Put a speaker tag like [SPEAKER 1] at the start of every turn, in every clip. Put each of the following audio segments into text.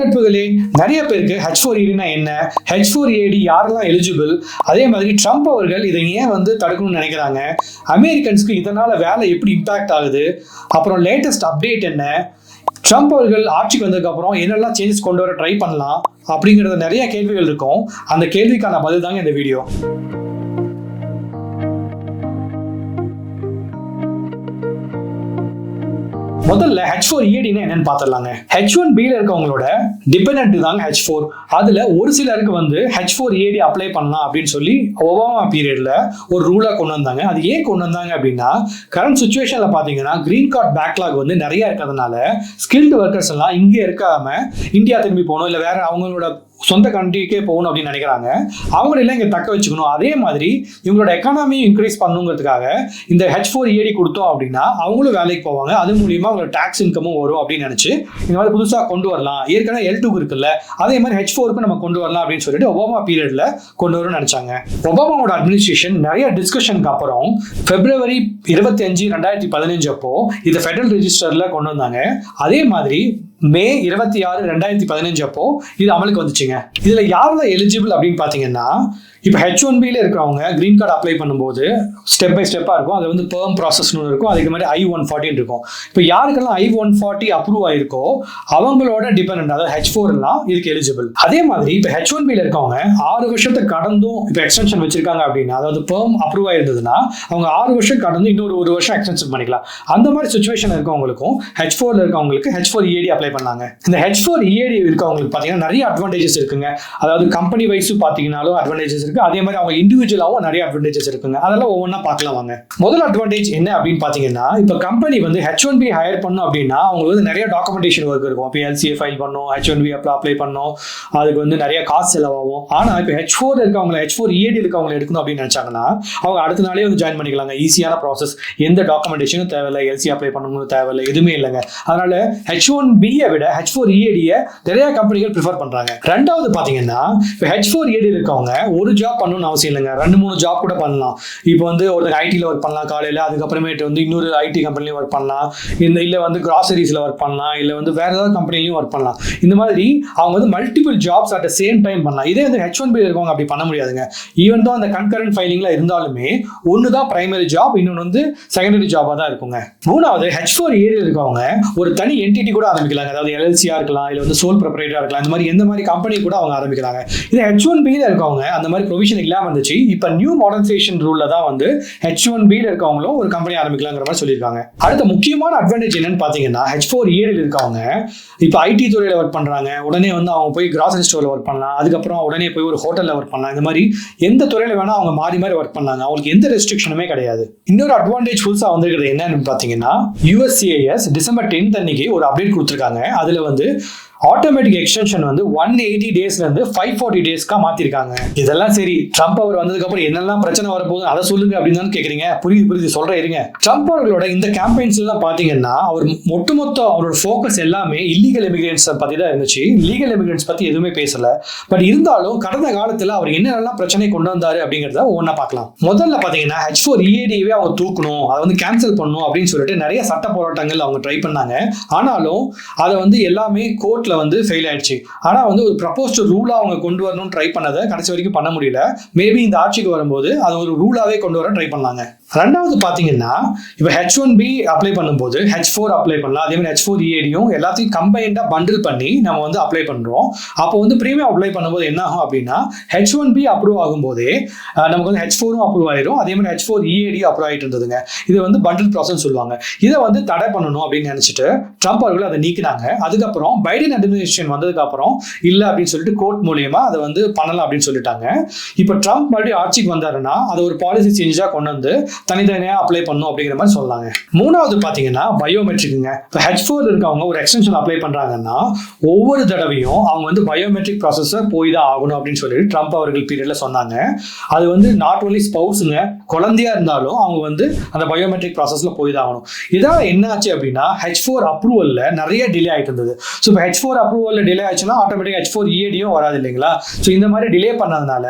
[SPEAKER 1] நட்புகளே நிறைய பேருக்கு H four ஏடினா என்ன? ஹெச் ஃபோர் ஏடி யாரெல்லாம் எலிஜிபிள் அதே மாதிரி ட்ரம்ப் அவர்கள் இதை ஏன் வந்து தடுக்கணும்னு நினைக்கிறாங்க? அமெரிக்கன்ஸ்க்கு இதனால வேலை எப்படி இம்பாக்ட் ஆகுது? அப்புறம் லேட்டஸ்ட் அப்டேட் என்ன? ட்ரம்ப் அவர்கள் ஆட்சிக்கு வந்ததுக்கப்புறம் என்னெல்லாம் சேஞ்சஸ் கொண்டு வர ட்ரை பண்ணலாம்? அப்படிங்கிறத நிறைய கேள்விகள் இருக்கும். அந்த கேள்விக்கான பதில் தாங்க இந்த வீடியோ முதல்ல ஹெச் ஃபோர் இஏடினா என்னன்னு பார்த்துடலாங்க ஹெச் ஒன் பியில் இருக்கவங்களோட டிபெண்ட் தாங்க ஹெச் ஃபோர் அதில் ஒரு சிலருக்கு வந்து ஹெச் ஃபோர் இஏடி அப்ளை பண்ணலாம் அப்படின்னு சொல்லி ஒபாமா பீரியடில் ஒரு ரூலாக கொண்டு வந்தாங்க. அது ஏன் கொண்டு வந்தாங்க அப்படின்னா கரண்ட் சுச்சுவேஷனில் பார்த்தீங்கன்னா கிரீன் கார்டு பேக்லாக் வந்து நிறைய இருக்கிறதுனால ஸ்கில்டு ஒர்க்கர்ஸ் எல்லாம் இங்கே இருக்காம இந்தியா திரும்பி போகணும் இல்லை வேற அவங்களோட சொந்த கண்ட்ரிக்கே போகணும் அப்படின்னு நினைக்கிறாங்க. அவங்களெல்லாம் இங்கே தக்க வச்சுக்கணும். அதே மாதிரி இவங்களோட எக்கானமியும் இன்க்ரீஸ் பண்ணுங்கிறதுக்காக இந்த ஹெச் ஃபோர் ஏடி கொடுத்தோம் அப்படின்னா அவங்களும் வேலைக்கு போவாங்க. அது மூலியமா அவங்களோட டேக்ஸ் இன்கமும் வரும் அப்படின்னு நினச்சி இந்த மாதிரி புதுசாக கொண்டு வரலாம். ஏற்கனவே எல் டூக்கு இருக்குல்ல அதே மாதிரி ஹெச் ஃபோருக்கு நம்ம கொண்டு வரலாம் அப்படின்னு சொல்லிட்டு ஒபாமா பீரியடில் கொண்டு வரணும்னு நினைச்சாங்க. ஒபாமாவோட அட்மினிஸ்ட்ரேஷன் நிறைய டிஸ்கஷனுக்கு அப்புறம் பிப்ரவரி இருபத்தி அஞ்சு ரெண்டாயிரத்தி பதினஞ்சு அப்போ இதை ஃபெடரல் ரிஜிஸ்டரில் கொண்டு வந்தாங்க. அதே மாதிரி மே இருபத்தி ஆறு ரெண்டாயிரத்தி பதினஞ்சு அப்போ இது அமலுக்கு வந்துச்சுங்க. இதுல யாரெல்லாம் எலிஜிபிள் அப்படின்னு பாத்தீங்கன்னா இப்போ ஹெச் ஒன் பியில் இருக்கிறவங்க க்ரீன் கார்டு அப்ளை பண்ணும்போது ஸ்டெப் பை ஸ்டெப்பாக இருக்கும். அது வந்து பேர்ம் ப்ராசஸ்னு இருக்கும். அதுக்கு மாதிரி ஐ ஒன் ஃபார்ட்டின்னு இருக்கும். இப்போ யாருக்கெல்லாம் ஐ ஒன் ஃபார்ட்டி அப்ரூவ் ஆயிருக்கோ அவங்களோட டிபெண்ட் அதாவது ஹெச் ஃபோர் எல்லாம் இதுக்கு எலிஜிபிள் அதே மாதிரி இப்போ ஹெச் ஒன் பியில் இருக்கவங்க ஆறு வருஷத்தை கடந்தும் இப்போ எக்ஸ்டென்ஷன் வச்சிருக்காங்க அப்படின்னா அதாவது பேர்ம் அப்ரூவ் ஆயிருந்ததுன்னா அவங்க ஆறு வருஷம் கடந்து இன்னொரு ஒரு வருஷம் எக்ஸ்டென்ஷன் பண்ணிக்கலாம். அந்த மாதிரி சுச்சுவேஷன் இருக்கவங்களுக்கும் ஹெச் ஃபோர்ல இருக்கவங்களுக்கு ஹெச் ஃபோர் ஏடி அப்ளை பண்ணாங்க. இந்த ஹெச் ஃபோர் இஏடி இருக்கவங்களுக்கு பார்த்தீங்கன்னா நிறைய அட்வான்டேஜஸ் இருக்குங்க. அதாவது கம்பெனி வைஸும் பார்த்தீங்கன்னாலும் அட்வான்டேஜஸ் இருக்கு. அதே மாதிரி அவங்க இண்டிவிஜுவலாகவும் நிறைய அட்வான்டேஜஸ் இருக்குங்க. அதெல்லாம் ஒவ்வொன்றா பார்க்கலாம் வாங்க. முதல் அட்வான்டேஜ் என்ன அப்படின்னு பார்த்தீங்கன்னா இப்போ கம்பெனி வந்து ஹெச் ஒன் பி ஹையர் பண்ணும் அப்படின்னா அவங்களுக்கு வந்து நிறைய டாக்குமெண்டேஷன் ஒர்க் இருக்கும். இப்போ எல்சிஏ ஃபைல் பண்ணும் H one B apply apply பண்ணும். அதுக்கு வந்து நிறைய காசு செலவாகும். ஆனால் இப்போ ஹெச் ஃபோர் இருக்கவங்க ஹெச் ஃபோர் இஏடி இருக்கவங்க எடுக்கணும் அப்படின்னு நினைச்சாங்கன்னா அவங்க அடுத்த நாளே வந்து ஜாயின் பண்ணிக்கலாங்க. ஈஸியான ப்ராசஸ் எந்த டாக்குமெண்டேஷனும் தேவையில்லை. எல்சி அப்ளை பண்ணணும்னு தேவையில்லை. எதுவுமே இல்லைங்க. அதனால ஹெச் ஒன் பி பியை விட ஹெச் ஃபோர் இஏடியை நிறைய கம்பெனிகள் ப்ரிஃபர் பண்றாங்க. ரெண்டாவது பார்த்தீங்கன்னா இப்போ ஹெச் ஃபோர் இஏடி இருக்கவங்க ஒரு ஜாப் பண்ணணும்னு அவசியம் இல்லைங்க. ரெண்டு மூணு ஜாப் கூட பண்ணலாம். இப்போ வந்து ஒருத்தர் ஐடியில் ஒர்க் பண்ணலாம் காலையில் அதுக்கப்புறமேட்டு வந்து இன்னொரு ஐடி கம்பெனிலையும் ஒர்க் பண்ணலாம். இந்த இல்லை வந்து கிராசரிஸில் ஒர்க் பண்ணலாம் இல்லை வந்து வேற ஏதாவது கம்பெனிலையும் ஒர்க் பண்ணலாம். இந்த மாதிரி அவங்க வந்து multiple jobs at same time பண்ணலாம். இதே வந்து ஹெச் ஒன் பி இருக்கவங்க அப்படி பண்ண முடியாதுங்க. ஈவன் தான் அந்த கன்கரண்ட் ஃபைலிங்ல இருந்தாலுமே ஒன்று தான் பிரைமரி ஜாப் இன்னொன்று வந்து செகண்டரி ஜாபாக தான் இருக்குங்க. மூணாவது ஹெச் ஃபோர் ஏரியில் இருக்கவங்க ஒரு தனி என்டிட்டி கூட ஆரம்பிக்கலாம் அதாவது எல்எல்சியா இருக்கலாம் இல்லை வந்து சோல் ப்ரொப்ரேட்டரா இருக்கலாம் இந்த மாதிரி எந்த மாதிரி கம்பெனி கூட அவங்க ஆரம்பிக்கிறாங்க. இது ஹெச் ஒன் பியில் இருக்கவங்க அந்த மாதிரி ப்ரொவிஷன் இல்லாமல் இருந்துச்சு. இப்போ நியூ மாடர்னைசேஷன் ரூலில் தான் வந்து ஹெச் ஒன் பியில் இருக்கவங்களும் ஒரு கம்பெனி ஆரம்பிக்கலாங்கிற மாதிரி சொல்லியிருக்காங்க. அடுத்த முக்கியமான அட்வான்டேஜ் என்னன்னு பார்த்தீங்கன்னா ஹெச் ஃபோர் ஏரியில் இருக்கவங்க இப்போ ஐடி துறையில் ஒர்க் பண்ணுறாங்க உடனே வந்து அவங்க போய் கிராசரி ஸ்டோரில் ஒர்க் பண்ணலாம் அதுக்கப்புறம் உடனே போய் ஒரு ஹோட்டலில் ஒர்க் பண்ணலாம் இந்த மாதிரி எந்த துறையில் வேணால் அவங்க மாறி மாறி ஒர்க் பண்ணாங்க அவங்களுக்கு எந்த ரெஸ்ட்ரிக்ஷனுமே கிடையாது. இன்னொரு அட்வான்டேஜ் புதுசாக வந்திருக்கிறது என்னன்னு பார்த்தீங்கன்னா யூஎஸ்சிஏஎஸ் டிசம்பர் டென்த் அன்னைக்கு ஒரு அப்டேட் கொடுத்துருக்காங்க. அதில் வந்து ஆட்டோமேட்டிக் எக்ஸ்டென்ஷன் வந்து ஒன் எயிட்டி டேஸ்ல இருந்து ஃபைவ் ஃபார்ட்டி டேஸ்க்கா மாத்திருக்காங்க. இதெல்லாம் சரி ட்ரம்ப் அவர் வந்ததுக்கு அப்புறம் என்னெல்லாம் பிரச்சனை வரப்போகுது அதை சொல்லுங்க அப்படின்னு தான் கேக்குறீங்க? புரியுது புரியுது சொல்ற இருங்க. ட்ரம்ப் அவர்களோட இந்த கேம்பெயின்ஸ் எல்லாம் பாத்தீங்கன்னா அவர் ஒட்டுமொத்த அவரோட ஃபோக்கஸ் எல்லாமே இல்லீகல் இமிகிரன்ஸ் பத்தி தான் இருந்துச்சு. லீகல் இமிகிரன்ஸ் பத்தி எதுவுமே பேசல. பட் இருந்தாலும் கடந்த காலத்துல அவர் என்னென்னலாம் பிரச்சனை கொண்டு வந்தாரு அப்படிங்கறத ஒன்னா பார்க்கலாம் முதல்ல பாத்தீங்கன்னா ஹெச் ஃபோர் இஏடிவே அவங்க தூக்கணும் அதை வந்து கேன்சல் பண்ணணும் அப்படின்னு சொல்லிட்டு நிறைய சட்ட போராட்டங்கள் அவங்க ட்ரை பண்ணாங்க. ஆனாலும் அதை வந்து எல்லாமே கோர்ட்ல வந்து ஃபெயில் ஆயிடுச்சு. ஆனா வந்து ஒரு ப்ரப்போஸ்ட் ரூலா அவங்க கொண்டு வரணும்னு ட்ரை பண்ணதை கடைசி வரைக்கும் பண்ண முடியல. மேபி இந்த ஆட்சிக்கு வரும்போது அது ஒரு ரூலாவே கொண்டு வர ட்ரை பண்ணாங்க ரெண்டாவது பாத்தீங்கன்னா இப்போ ஹெச் ஒன் பி அப்ளை பண்ணும்போது ஹெச் ஃபோர் அப்ளை பண்ணலாம். அதே மாதிரி ஹெச் ஃபோர் இஏடியும் எல்லாத்தையும் கம்பைண்டாக பண்டில் பண்ணி நம்ம வந்து அப்ளை பண்ணுறோம் அப்போ வந்து ப்ரீமியம் அப்ளை பண்ணும்போது என்ன ஆகும் அப்படின்னா ஹெச் ஒன் பி அப்ரூவ் ஆகும்போதே நமக்கு வந்து ஹெச் ஃபோரும் அப்ரூவ் ஆயிரும். அதே மாதிரி ஹெச் ஃபோர் இஏடி அப்ரூவ் ஆகிட்டு இருந்ததுங்க. இது வந்து பண்டில் ப்ராசஸ் சொல்லுவாங்க. இதை வந்து தடை பண்ணணும் அப்படின்னு நினைச்சிட்டு ட்ரம்ப் அவர்கள் அதை நீக்கினாங்க. அதுக்கப்புறம் பைடன் அட்மினிஸ்ட்ரேஷன் வந்ததுக்கு அப்புறம் இல்ல அப்படின்னு சொல்லிட்டு கோர்ட் மூலியமா அதை வந்து பண்ணலாம் அப்படின்னு சொல்லிட்டாங்க. இப்போ ட்ரம்ப் மறுபடியும் ஆட்சிக்கு வந்தாருன்னா அதை ஒரு பாலிசி சேஞ்சா கொண்டு வந்து தனித்தனியா அப்ளை பண்ணும் அப்படிங்கிற மாதிரி சொல்லாங்க மூணாவது பாத்தீங்கன்னா பயோமெட்ரிக்குங்க இப்போ ஹெச் ஃபோர் இருக்கவங்க ஒரு எக்ஸ்டென்ஷன் அப்ளை பண்றாங்கன்னா ஒவ்வொரு தடவையும் அவங்க வந்து பயோமெட்ரிக் ப்ராசஸை போய் தான் ஆகணும் அப்படின்னு சொல்லிட்டு ட்ரம்ப் அவர்கள் பீரியட்ல சொன்னாங்க. அது வந்து நாட் ஓன்லி ஸ்பவுஸுங்க குழந்தையா இருந்தாலும் அவங்க வந்து அந்த பயோமெட்ரிக் ப்ராசஸ்ல போய் தான் ஆகணும். இதான் என்ன ஆச்சு அப்படின்னா ஹெச் ஃபோர் அப்ரூவல்ல நிறைய டிலே ஆயிட்டு இருந்தது. ஸோ இப்போ ஹெச் ஃபோர் அப்ரூவல் டிலே ஆச்சுன்னா ஆட்டோமேட்டிக் ஹெச் ஃபோர் இஏடியும் வராது இல்லைங்களா? ஸோ இந்த மாதிரி டிலே பண்ணதுனால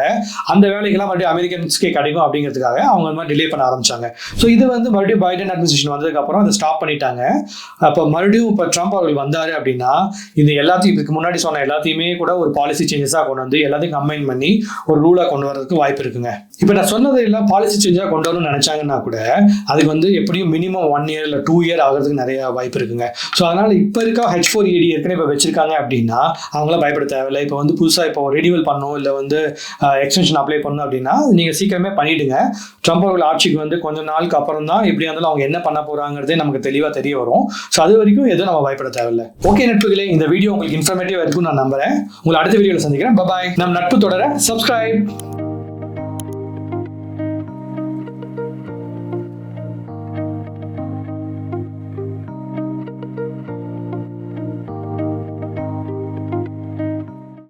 [SPEAKER 1] அந்த வேலைகள்லாம் மறுபடியும் அமெரிக்கன்ஸ்க்கே கிடைக்கும் அப்படிங்கிறதுக்காக அவங்க அந்த மாதிரி டிலே பண்ண ஆரம்பிச்சாங்க. ஸோ இது வந்து மறுபடியும் பைடன் அட்மினிஸ்ட்ரேஷன் வந்ததுக்கப்புறம் அதை ஸ்டாப் பண்ணிட்டாங்க. அப்போ மறுபடியும் இப்போ ட்ரம்ப் அவர்கள் வந்தார் அப்படின்னா இந்த எல்லாத்தையும் இதுக்கு முன்னாடி சொன்ன எல்லாத்தையுமே கூட ஒரு பாலிசி சேஞ்சஸாக கொண்டு வந்து எல்லாத்தையும் கம்பைன் பண்ணி ஒரு ரூலாக கொண்டு வரதுக்கு வாய்ப்பு இருக்குங்க. இப்போ நான் சொன்னது எல்லாம் பாலிசி சேஞ்சாக கொண்டு வரணும்னு நினச்சாங்கன்னா கூட அதுக்கு வந்து எப்படியும் மினிமம் ஒன் இயர் இல்லை டூ இயர் ஆகிறதுக்கு நிறைய வாய்ப்பு இருக்குங்க. ஸோ அதனால் இப்போ இருக்க ஹெச் ஃபோர் ஏடி ஏற்கனவே இப்போ வச்சிருக்காங்க அப்படின்னா அவங்களாம் பயப்பட தேவையில்லை. இப்போ வந்து புதுசாக இப்போ ரெனியூவல் பண்ணணும் இல்லை வந்து எக்ஸ்டென்ஷன் அப்ளை பண்ணணும் அப்படின்னா நீங்கள் சீக்கிரமே பண்ணிவிடுங்க ட்ரம்ப் அவர்கள் ஆட்சிக்கு வந்து கொஞ்ச நாளுக்கு அப்புறம் தான் எப்படி இருந்தாலும் அவங்க என்ன பண்ண போகிறாங்கிறதே நமக்கு தெளிவாக தெரிய வரும். ஸோ அது வரைக்கும் எதுவும் நம்ம பயப்பட தேவையில்லை. ஓகே நட்புகளே இந்த வீடியோ உங்களுக்கு இன்ஃபர்மேட்டிவாக இருக்கும்னு நான் நம்புறேன். உங்களை அடுத்த வீடியோவில் சந்திக்கிறேன். பபாய் நம் நட்பு தொடர சப்ஸ்கிரைப்